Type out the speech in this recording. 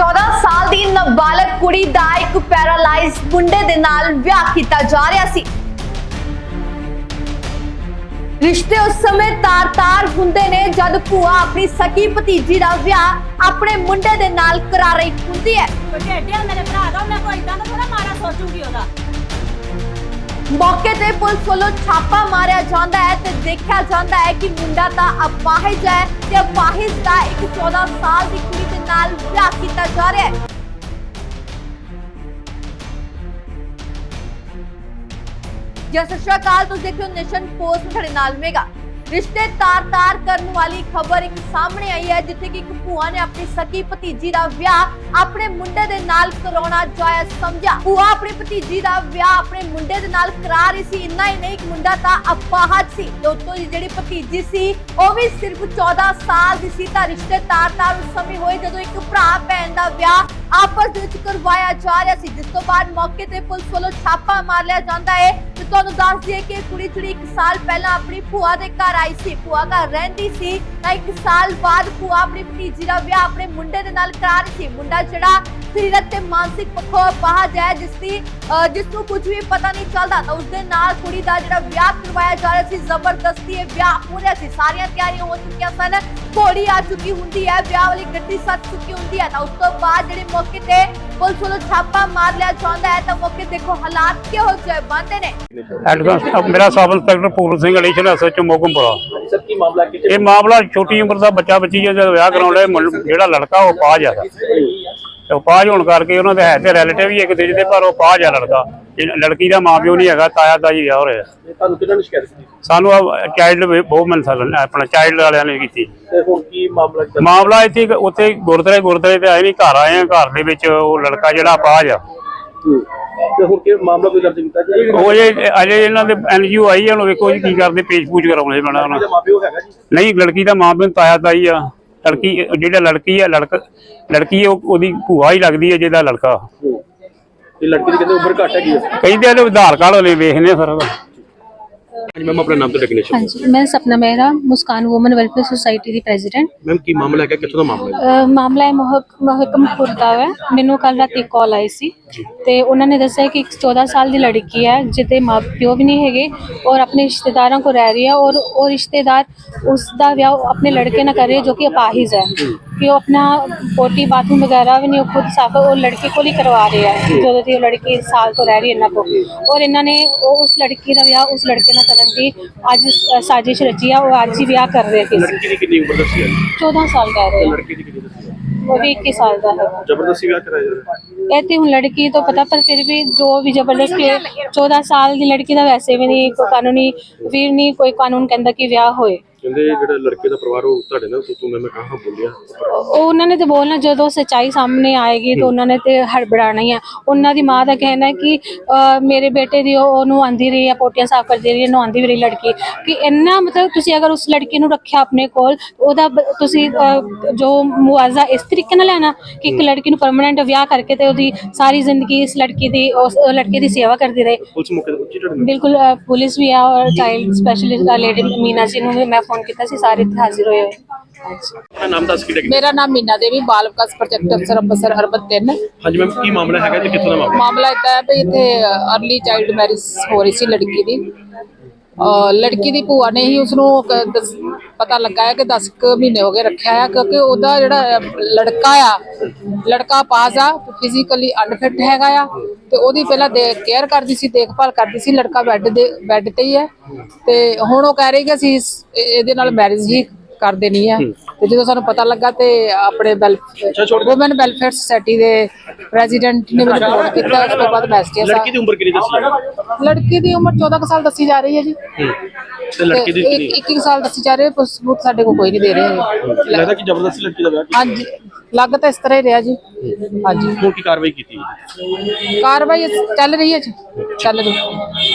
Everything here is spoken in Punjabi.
14 ਸਾਲ ਦੀ ਨਾਬਾਲਗ ਕੁੜੀ ਦਾ ਇੱਕ ਪੈਰਾਲਾਈਜ਼ ਮੁੰਡੇ ਦੇ ਨਾਲ ਵਿਆਹ ਕੀਤਾ ਜਾ ਰਿਹਾ ਸੀ। ਰਿਸ਼ਤੇ ਉਸ ਸਮੇਂ ਤਾਰ-ਤਾਰ ਹੁੰਦੇ ਨੇ ਜਦ ਭੂਆ ਆਪਣੀ ਸਕੀ ਭਤੀਜੀ ਦਾ ਵਿਆਹ ਆਪਣੇ ਮੁੰਡੇ ਦੇ ਨਾਲ ਕਰਾ ਰਹੀ ਹੁੰਦੀ ਹੈ। ਵੱਡੇ ਮੇਰੇ ਭਰਾ ਦਾ ਮੈਂ ਕੋਈ ਇਦਾਂ ਦਾ ਥੋੜਾ ਮਾਰਾ ਸੋਚੂਗੀ ਉਹਦਾ। ਮੌਕੇ ਤੇ ਪੁਲਿਸ ਵੱਲੋਂ ਛਾਪਾ ਮਾਰਿਆ ਜਾਂਦਾ ਹੈ ਤੇ ਦੇਖਿਆ ਜਾਂਦਾ ਹੈ ਕਿ ਮੁੰਡਾ ਤਾਂ ਅਪਾਹਿਜ ਹੈ ਤੇ ਅਪਾਹਿਜ ਦਾ ਇੱਕ 14 ਸਾਲ ਦੀ ਕੁੜੀ ਦੇ ਨਾਲ ਵਿਆਹ ਕੀਤਾ ਜਾ ਰਿਹਾ ਹੈ। ਜੈ ਸਤਿ ਸ਼੍ਰੀ ਅਕਾਲ, ਤੁਸੀਂ ਦੇਖਿਓ ਰਹੇ ਪੋਸਟ ਤੁਹਾਡੇ ਨਾਲ ਮੇਗਾ। ਰਿਸ਼ਤੇ ਤਾਰ-ਤਾਰ ਕਰਨ ਵਾਲੀ ਖਬਰ ਇੱਕ ਸਾਹਮਣੇ ਆਈ ਹੈ, ਜਿੱਥੇ ਕਿ ਇੱਕ ਭੂਆ ਨੇ ਆਪਣੀ ਸਕੀ ਭਤੀਜੀ ਦਾ ਵਿਆਹ ਆਪਣੇ ਮੁੰਡੇ ਦੇ ਨਾਲ ਕਰਾਉਣਾ ਜਾਇਜ਼ ਸਮਝਿਆ। ਭੂਆ ਆਪਣੀ ਭਤੀਜੀ ਦਾ ਵਿਆਹ ਆਪਣੇ ਮੁੰਡੇ ਦੇ ਨਾਲ ਕਰਾ ਰਹੀ ਸੀ, ਇੰਨਾ ਹੀ ਨਹੀਂ, ਇੱਕ ਮੁੰਡਾ ਤਾਂ ਅਪਾਹਜ ਸੀ। ਤੇ ਜਿਹੜੀ ਭਤੀਜੀ ਸੀ, ਉਹ ਵੀ ਸਿਰਫ 14 ਸਾਲ ਦੀ ਸੀ, ਤਾਂ ਰਿਸ਼ਤੇ ਤਾਰ-ਤਾਰ ਉਸ ਸਮੇਂ ਹੋਏ ਜਦੋਂ ਇੱਕ ਭਰਾ ਭੈਣ ਦਾ ਵਿਆਹ ਆਪਸ ਵਿੱਚ ਕਰਵਾਇਆ ਜਾ ਰਿਹਾ ਸੀ, ਜਿਸ ਤੋਂ ਬਾਅਦ ਮੌਕੇ ਤੇ ਪੁਲਿਸ ਵੱਲੋਂ ਛਾਪਾ ਮਾਰ ਲਿਆ ਜਾਂਦਾ ਹੈ। ਤੁਹਾਨੂੰ ਦੱਸ ਦਈਏ ਕਿ ਕੁੜੀ ਜਿਹੜੀ 1 ਸਾਲ ਪਹਿਲਾਂ ਆਪਣੀ ਭੂਆ ਦੇ ਘਰ ਆਈ ਸੀ, ਭੂਆ ਘਰ ਰਹਿੰਦੀ ਸੀ, ਤਾਂ 1 ਸਾਲ ਬਾਅਦ ਭੂਆ ਆਪਣੀ ਭਤੀਜੀ ਦਾ ਵਿਆਹ ਆਪਣੇ ਮੁੰਡੇ ਦੇ ਨਾਲ ਕਰਾ ਰਹੀ ਸੀ। ਮੁੰਡਾ ਜਿਹੜਾ ਸਰੀਰਕ ਤੇ ਮਾਨਸਿਕ ਪੱਖੋਂ ਅਪਾਹਜ ਹੈ ਜਿਸ ਦੀ ਜਿਸ ਨੂੰ ਕੁਝ ਵੀ ਪਤਾ ਨਹੀਂ ਚੱਲਦਾ। ਤਾਂ ਉਸ ਦੇ ਨਾਲ ਕੁੜੀ ਦਾ ਜਿਹੜਾ ਵਿਆਹ ਕਰਵਾਇਆ ਜਾ ਰਿਹਾ ਸੀ ਜ਼ਬਰਦਸਤੀ ਇਹ ਵਿਆਹ ਰਿਹਾ ਸੀ। ਸਾਰੀਆਂ ਤਿਆਰੀਆਂ ਹੋ ਚੁੱਕੀਆਂ ਸਨ। ਘੋੜੀ ਆ ਚੁੱਕੀ ਹੁੰਦੀ ਹੈ ਵਿਆਹ ਵਾਲੀ ਗੱਡੀ ਸੱਜ ਚੁੱਕੀ ਹੁੰਦੀ ਹੈ। ਤਾਂ ਉਸ ਤੋਂ ਬਾਅਦ ਜਿਹੜੇ ਮੌਕੇ ਤੇ ਪੁਲਿਸ ਵੱਲੋਂ ਛਾਪਾ ਮਾਰ ਲਿਆ ਜਾਂਦਾ ਹੈ ਤਾਂ ਮੌਕੇ ਦੇਖੋ ਹਾਲਾਤ ਕਿਹੋ ਜਿਹੇ ਬਣਦੇ ਨੇ। ਮੇਰਾ ਸਬ ਇੰਸਪੈਕਟਰ ਪੂਰਨ ਸਿੰਘ ਅਲੀਸ਼ਨ ਐਸਐਚਓ ਮੋਗਮਪੁਰਾ ਕੀ ਮਾਮਲਾ ਇਹ ਮਾਮਲਾ ਛੋਟੀ ਉਮਰ ਦਾ ਬੱਚਾ ਬੱਚੀ ਜਦੋਂ ਵਿਆਹ ਕਰਾਉਣ ਲਈ ਜਿਹੜਾ ਲੜਕਾ ਉਹ ਪਾਜ ਆ ਤੇ ਉਹ ਪਾਜ ਹੋਣ ਕਰਕੇ ਉਹਨਾਂ ਦੇ ਹੈ ਤੇ ਰਿਲੇਟਿਵ ਹੀ ਇੱਕ ਦੂਜੇ ਦੇ ਪਰ ਉਹ ਪਾਜ ਆ ਲੜਕਾ ਇਹ ਲੜਕੀ ਦਾ ਮਾਪਿਓ ਨਹੀਂ ਹੈਗਾ ਤਾਇਆ ਤਾਜੀ ਵਿਆਹ ਹੋ ਰਿਹਾ। ਤੁਹਾਨੂੰ ਕਿਹਨਾਂ ਨੇ ਸ਼ਿਕਾਇਤ ਕੀਤੀ? ਸਾਨੂੰ ਚਾਈਲਡ ਬਹੁਤ ਮਿਲਸਲ ਆਪਣਾ ਚਾਈਲਡ ਵਾਲਿਆਂ ਨੇ ਕੀਤੀ। ਤੇ ਹੁਣ ਕੀ ਮਾਮਲਾ ਇੱਥੇ ਉੱਥੇ ਗੁਰਦੁਆਰੇ ਗੁਰਦੁਆਰੇ ਤੇ ਆਏ ਨਹੀਂ ਘਰ ਆਏ ਆ ਘਰ ਦੇ ਵਿੱਚ ਉਹ ਲੜਕਾ ਜਿਹੜਾ ਪਾਜ ਆ। ਤੇ ਹੁਣ ਕੀ ਮਾਮਲਾ ਕੋਈ ਦਰਜ ਕੀਤਾ ਜੀ ਉਹ ਜੇ ਅਜੇ ਇਹਨਾਂ ਦੇ ਐਨਜੀਓ ਆਈ ਆ ਹੁਣ ਵੇਖੋ ਜੀ ਕੀ ਕਰਦੇ ਪੇਜ ਪੂਜ ਕਰਾਉਣੇ ਪੈਣਾ ਉਹਨਾਂ ਮਾਪਿਓ ਹੈਗਾ ਜੀ? ਨਹੀਂ ਲੜਕੀ ਦਾ ਮਾਂ ਪਿਓ ਤਾਇਆ ਤਾਈ ਆ। ਲੜਕੀ ਜਿਹੜਾ ਲੜਕੀ ਆ ਲੜਕ ਲੜਕੀ ਉਹ ਉਹਦੀ ਭੂਆ ਹੀ ਲੱਗਦੀ ਹੈ ਜਿਹਦਾ ਲੜਕਾ। ਇਹ ਲੜਕੀ ਦੀ ਕਹਿੰਦੇ ਉਮਰ ਘੱਟ ਹੈਗੀ ਹੈ ਕਹਿੰਦੇ ਆ ਤੇ ਆਧਾਰ ਕਾਰਡ ਵਾਲੇ ਵੇਖਨੇ ਸਰ ਹਾਂਜੀ ਮੈਮ ਆਪਣਾ ਨਾਮ ਤੇ ਡੈਕਨੇਸ਼ਨ ਹਾਂਜੀ ਮੈਂ Sapna Mehra Muskan woman welfare society ਦੀ ਪ੍ਰੈਜ਼ੀਡੈਂਟ ਮੈਮ ਕੀ ਮਾਮਲਾ ਹੈਗਾ? ਕਿੱਥੋਂ ਦਾ ਮਾਮਲਾ ਹੈ? ਅਹ ਮਾਮਲਾ ਹੈ ਮਹਕ ਮਹਕਮਪੁਰ ਦਾ ਹੈ। ਮੈਨੂੰ ਕੱਲ ਰਾਤੀ ਕਾਲ ਆਈ ਸੀ ਤੇ ਉਹਨਾਂ ਨੇ ਦੱਸਿਆ ਕਿ ਇੱਕ 14 ਸਾਲ ਦੀ ਲੜਕੀ ਹੈ ਜਿਹਦੇ ਮਾਪਿਓ ਵੀ ਨਹੀਂ ਹੈਗੇ ਔਰ ਆਪਣੇ ਰਿਸ਼ਤੇਦਾਰਾਂ ਕੋ ਰਹਿ ਰਹੀ ਹੈ ਔਰ ਉਹ ਰਿਸ਼ਤੇਦਾਰ ਉਸ ਦਾ ਵਿਆਹ ਆਪਣੇ ਲੜਕੇ ਨਾਲ ਕਰ ਰਹੇ ਜੋ ਕਿ ਅਪਾਹਿਜ ਹੈ। ਕਿ ਉਹ ਆਪਣਾ ਪੋਟੀ ਬਾਥਰੂਮ ਵਗੈਰਾ ਵੀ ਨਹੀਂ ਉਹ ਖੁਦ ਸਾਫ਼ ਉਹ ਲੜਕੇ ਕੋਲ ਹੀ ਕਰਵਾ ਰਹੇ ਹੈ ਜਦੋਂ ਦੀ ਉਹ ਲੜਕੀ ਸਾਲ ਤੋਂ ਰਹਿ ਰਹੀ ਹੈ ਇਹਨਾਂ ਕੋਲ। ਔਰ ਇਹਨਾਂ ਨੇ ਉਹ ਉਸ ਲੜਕੀ ਦਾ ਵਿਆਹ ਉਸ ਲੜਕੇ ਨਾਲ ਕਰਨ ਦੀ ਅੱਜ ਸਾਜ਼ਿਸ਼ ਰਚੀ ਆ। ਉਹ ਅੱਜ ਹੀ ਵਿਆਹ ਕਰ ਰਹੇ ਸੀ ਲੜਕੀ ਦੀ ਕਿੰਨੀ ਉਮਰ ਦੱਸੀ ਹੈ 14 ਸਾਲ ਕਹਿ ਰਹੇ ਆ। ਲੜਕੀ ਦੀ ਕਿੰਨੀ ਦੱਸੀ ਹੈ ਉਹ ਵੀ 21 ਸਾਲ ਦਾ ਹੈਗਾ ਜ਼ਬਰਦਸਤੀ ਵਿਆਹ ਕਰਾਇਆ ਜਾ ਰਿਹਾ? ਇਹ ਤੇ ਹੁਣ ਲੜਕੀ ਤੋਂ ਪਤਾ ਪਰ ਫਿਰ ਵੀ ਜੋ ਵੀ ਜ਼ਬਰਦਸਤੀ ਹੈ 14 ਸਾਲ ਦੀ ਲੜਕੀ ਦਾ ਵੈਸੇ ਵੀ ਨਹੀਂ ਕੋਈ ਕਾਨੂੰਨੀ ਵੀ ਨਹੀਂ ਕੋਈ ਕਾਨੂੰਨ ਕਹਿੰਦਾ ਕਿ ਵਿਆਹ ਹੋਏ। ਕਹਿੰਦੇ ਜਿਹੜਾ ਲੜਕੇ ਦਾ ਪਰਿਵਾਰ ਉਹ ਤੁਹਾਡੇ ਨਾਲ ਤੂੰ ਮੈਂ ਮੈਂ ਕਹਾਂ ਬੋਲਿਆ। ਉਹ ਉਹਨਾਂ ਨੇ ਤੇ ਬੋਲਣਾ ਜਦੋਂ ਸੱਚਾਈ ਸਾਹਮਣੇ ਆਏਗੀ ਤਾਂ ਉਹਨਾਂ ਨੇ ਤੇ ਹੜਬੜਾਣਾ ਹੀ ਹੈ ਉਹਨਾਂ ਦੀ ਮਾਂ ਦਾ ਕਹਿਣਾ ਹੈ ਕਿ ਅਹ, ਮੇਰੇ ਬੇਟੇ ਦੀ ਉਹ- ਉਹਨੂੰ ਆਂਦੀ ਰਹੀ ਹੈ ਪੋਟੀਆਂ ਸਾਫ਼ ਕਰਦੀ ਰਹੀ ਹੈ ਨਹਾਉਂਦੀ ਵੀ ਰਹੀ ਲੜਕੀ। ਕਿ ਇੰਨਾ ਮਤਲਬ ਤੁਸੀਂ ਅਗਰ ਉਸ ਲੜਕੀ ਨੂੰ ਰੱਖਿਆ ਆਪਣੇ ਕੋਲ ਉਹਦਾ ਬ- ਤੁਸੀਂ ਅਹ, ਜੋ ਮੁਆਵਜ਼ਾ ਇਸ ਤਰੀਕੇ ਨਾਲ ਲੈਣਾ ਕਿ ਇੱਕ ਲੜਕੀ ਨੂੰ ਪਰਮਨੈਂਟ ਵਿਆਹ ਕਰਕੇ ਤੇ ਉਹਦੀ ਸਾਰੀ ਜ਼ਿੰਦਗੀ ਇਸ ਲੜਕੀ ਦੀ ਉਸ ਲੜਕੇ ਦੀ ਸੇਵਾ ਕਰਦੀ ਰਹੇ। ਪੁਲਿਸ ਮੌਕੇ ਤੇ ਬਿਲਕੁਲ ਅ, ਪੁਲਿਸ ਵੀ ਆ ਔਰ ਚਾਈਲਡ ਸਪੈਸ਼ਲਿਸਟ ਲੇਡੀ ਮੀਨਾ ਜੀ ਨੂੰ ਵੀ ਮੈਂ ਫੋਨ ਕੀਤਾ ਸੀ ਸਾਰੇ ਇੱਥੇ ਹਾਜ਼ਰ ਹੋਏ ਹੋਏ। ਆਪਣਾ ਨਾਮ ਦੱਸ ਕੇ ਡੈਕਨੇਸ਼ਨ ਮੇਰਾ ਨਾਮ ਮੀਨਾ ਦੇਵੀ ਬਾਲ ਵਿਕਾਸ ਪ੍ਰੋਜੈਕਟ ਅਫਸਰ ਅੰਮ੍ਰਿਤਸਰ ਅਰਬਨ 3 ਹਾਂਜੀ ਮੈਮ ਕੀ ਮਾਮਲਾ ਹੈਗਾ ਤੇ ਕਿੱਥੋਂ ਦਾ ਮਾਮਲਾ? ਮਾਮਲਾ ਇਦਾਂ ਹੈ ਵੀ ਇੱਥੇ ਅਰਲੀ ਚਾਈਲਡ ਮੈਰਿਜ ਹੋ ਰਹੀ ਸੀ ਲੜਕੀ ਦੀ। ਲੜਕੀ ਦੀ ਭੂਆ ਨੇ ਹੀ ਉਸ ਨੂੰ ਪਤਾ ਲੱਗਾ ਹੈ ਕਿ 10 ਕੁ ਮਹੀਨੇ ਹੋ ਗਏ ਰੱਖਿਆ ਹੈ, ਕਿਉਂਕਿ ਉਹਦਾ ਜਿਹੜਾ ਲੜਕਾ ਆ, ਲੜਕਾ ਪਾਸ ਆ ਫਿਜ਼ੀਕਲੀ ਅਨਫਿਟ ਹੈਗਾ ਆ, ਤੇ ਉਹਦੀ ਪਹਿਲਾਂ ਦੇ ਕੇਅਰ ਕਰਦੀ ਸੀ, ਦੇਖਭਾਲ ਕਰਦੀ ਸੀ, ਲੜਕਾ ਬੈੱਡ ਦੇ ਬੈੱਡ ਤੇ ਹੀ ਹੈ, ਤੇ ਹੁਣ ਉਹ ਕਹਿ ਰਹੀ ਕਿ ਅਸੀਂ ਇਹਦੇ ਨਾਲ ਮੈਰਿਜ ਹੀ ਕਰ ਦੇਣੀ ਹੈ। ਤੇ ਜਦੋਂ ਸਾਨੂੰ ਪਤਾ ਲੱਗਾ ਤੇ ਆਪਣੇ ਵੂਮਨ ਵੈਲਫੇਅਰ ਸੁਸਾਇਟੀ ਦੇ ਪ੍ਰੈਜ਼ੀਡੈਂਟ ਨੇ ਮੈਨੂੰ ਫੋਨ ਕੀਤਾ ਉਸ ਤੋਂ ਬਾਅਦ ਮੈਸੇਜ ਲੜਕੀ ਦੀ ਉਮਰ ਕਿੰਨੀ ਦੱਸੀ ਲੜਕੀ ਦੀ ਉਮਰ 14 ਕੁ ਸਾਲ ਦੱਸੀ ਜਾ ਰਹੀ ਹੈ ਜੀ। ਤੇ ਲੜਕੀ ਦੀ ਸਾਲ ਦੱਸੀ ਜਾ ਰਹੀ ਹੈ ਪਰ ਸਬੂਤ ਸਾਡੇ ਕੋਲ ਕੋਈ ਨਹੀਂ ਦੇ ਰਹੇ ਲੱਗਦਾ ਕਿ ਜ਼ਬਰਦਸਤੀ ਲੜਕੀ ਦਾ ਵਿਆਹ ਕੀਤਾ। ਹਾਂਜੀ। ਲੱਗ ਤਾਂ ਇਸ ਤਰ੍ਹਾਂ ਹੀ ਰਿਹਾ ਜੀ। ਹਾਂਜੀ। ਹੁਣ ਕੀ ਕਾਰਵਾਈ ਕੀਤੀ? ਕਾਰਵਾਈ ਚੱਲ ਰਹੀ ਹੈ ਜੀ। ਚੱਲ ਰਹੀ ਹੈ।